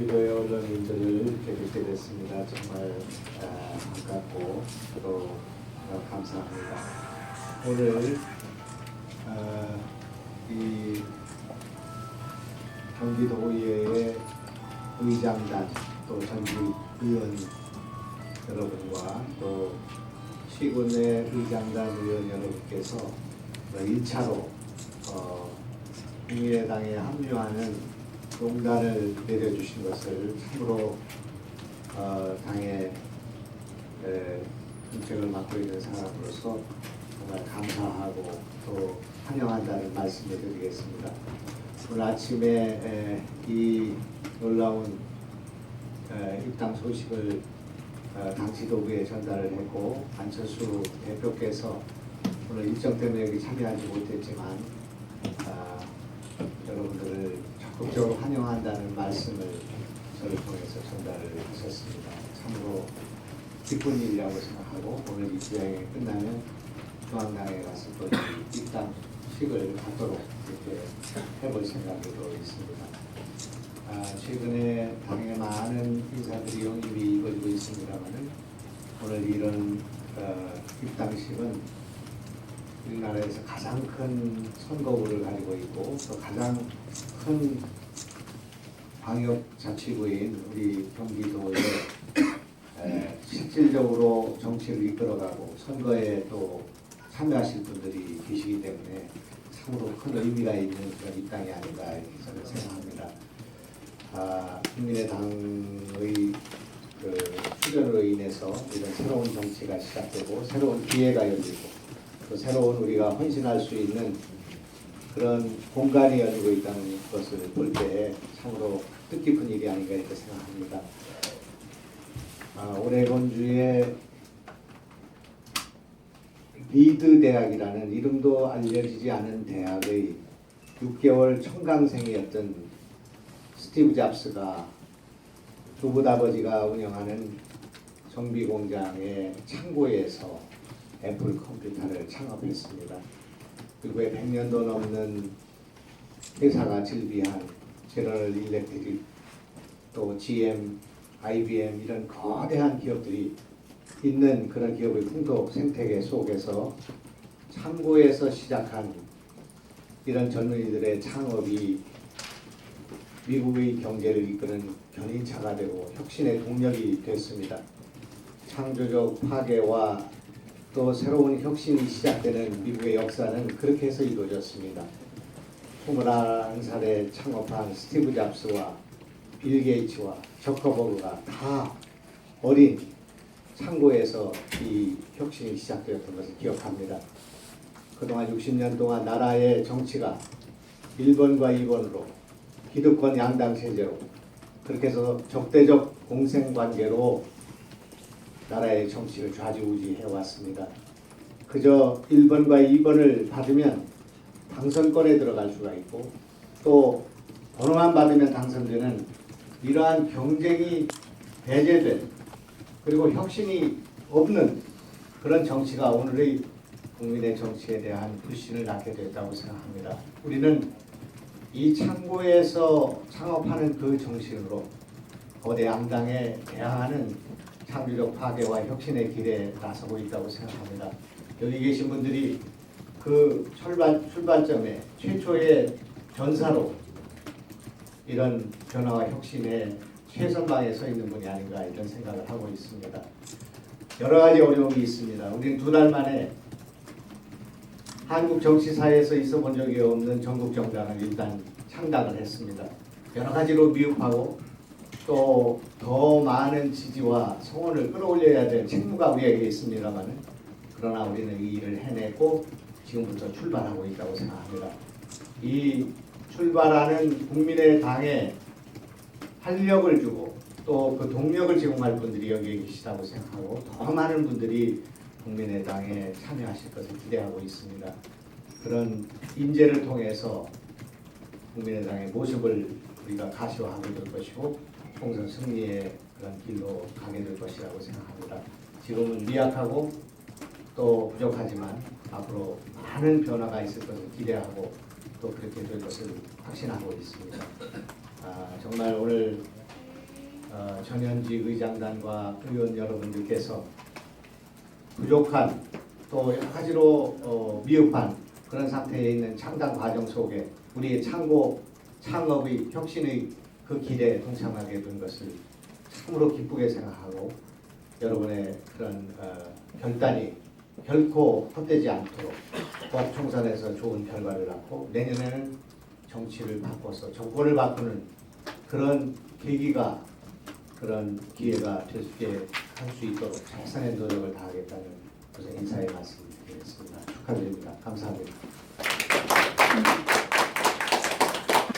경기도의 언론 인들을 이렇게 뵙게 됐습니다. 정말 아, 반갑고 또 어, 감사합니다. 오늘 아, 이 경기도의회의 의장단 또 전직 의원 여러분과 또 시군의 의장단 의원 여러분께서 1차로 어, 국민의당에 합류하는 용단을 내려주신 것을 참으로 어, 당의 에, 정책을 맡고 있는 사람으로서 정말 감사하고 또 환영한다는 말씀을 드리겠습니다. 오늘 아침에 에, 이 놀라운 에, 입당 소식을 어, 당 지도부에 전달을 했고 안철수 대표께서 오늘 일정 때문에 여기 참여하지 못했지만 아, 여러분들을 적극적으로 환영한다는 말씀을 저를 통해서 전달을 하셨습니다. 참으로 기쁜 일이라고 생각하고 오늘 이 기행이 끝나면 중앙당에 가서 또이 입당식을 하도록 이렇게 해볼 생각으로 있습니다. 아, 최근에 당에 많은 인사들이 영입이 이루어지고 있습니다만은 오늘 이런 어, 입당식은 우리나라에서 가장 큰 선거구를 가지고 있고 또 가장 큰 광역자치구인 우리 경기도에 에, 실질적으로 정치를 이끌어가고 선거에 또 참여하실 분들이 계시기 때문에 참으로 큰 의미가 있는 그런 입당이 아닌가 이렇게 저는 생각합니다. 아, 국민의당의 그 출연으로 인해서 이런 새로운 정치가 시작되고 새로운 기회가 열리고 또 새로운 우리가 헌신할 수 있는 그런 공간이 열리고 있다는 것을 볼 때 참으로 뜻깊은 일이 아닌가 이렇게 생각합니다. 아, 오레곤주의 리드 대학이라는 이름도 알려지지 않은 대학의 6개월 청강생이었던 스티브 잡스가 조부 아버지가 운영하는 정비 공장의 창고에서 애플 컴퓨터를 창업했습니다. 그리고 100년도 넘는 회사가 즐비한 제너럴 일렉트릭 또 GM, IBM 이런 거대한 기업들이 있는 그런 기업의 풍토 생태계 속에서 창고에서 시작한 이런 젊은이들의 창업이 미국의 경제를 이끄는 견인차가 되고 혁신의 동력이 됐습니다. 창조적 파괴와 또 새로운 혁신이 시작되는 미국의 역사는 그렇게 해서 이루어졌습니다. 21살에 창업한 스티브 잡스와 빌 게이츠와 저커버그가 다 어린 창고에서 이 혁신이 시작되었던 것을 기억합니다. 그동안 60년 동안 나라의 정치가 1번과 2번으로 기득권 양당 체제로 그렇게 해서 적대적 공생 관계로 나라의 정치를 좌지우지해 왔습니다. 그저 1번과 2번을 받으면 당선권에 들어갈 수가 있고 또 번호만 받으면 당선되는 이러한 경쟁이 배제된 그리고 혁신이 없는 그런 정치가 오늘의 국민의 정치에 대한 불신을 낳게 됐다고 생각합니다. 우리는 이 창고에서 창업하는 그 정신으로 거대 양당에 대항하는 창조적 파괴와 혁신의 길에 나서고 있다고 생각합니다. 여기 계신 분들이 그 출발, 출발점에 최초의 전사로 이런 변화와 혁신의 최선방에 서 있는 분이 아닌가 이런 생각을 하고 있습니다. 여러 가지 어려움이 있습니다. 우리는 두 달 만에 한국 정치사에서 있어 본 적이 없는 전국 정당을 일단 창당을 했습니다. 여러 가지로 미흡하고 또 더 많은 지지와 성원을 끌어올려야 될 책무가 우리에게 있습니다만 그러나 우리는 이 일을 해내고 지금부터 출발하고 있다고 생각합니다. 이 출발하는 국민의 당에 활력을 주고 또 그 동력을 제공할 분들이 여기에 계시다고 생각하고 더 많은 분들이 국민의 당에 참여하실 것을 기대하고 있습니다. 그런 인재를 통해서 국민의 당의 모습을 우리가 가시화하게 될 것이고 총선 승리의 그런 길로 가게 될 것이라고 생각합니다. 지금은 미약하고 또 부족하지만 앞으로 많은 변화가 있을 것을 기대하고 또 그렇게 될 것을 확신하고 있습니다. 아, 정말 오늘 어, 전현지 의장단과 의원 여러분들께서 부족한 또 여러 가지로 어, 미흡한 그런 상태에 있는 창당 과정 속에 우리의 창고 창업의 혁신의 그 길에 동참하게 된 것을 참으로 기쁘게 생각하고 여러분의 그런 어, 결단이 결코 헛되지 않도록 꼭 총선에서 좋은 결과를 낳고 내년에는 정치를 바꿔서 정권을 바꾸는 그런 계기가 그런 기회가 될 수 있게 할 수 있도록 최선의 노력을 다하겠다는 우선 인사의 말씀을 드리겠습니다. 축하드립니다. 감사합니다.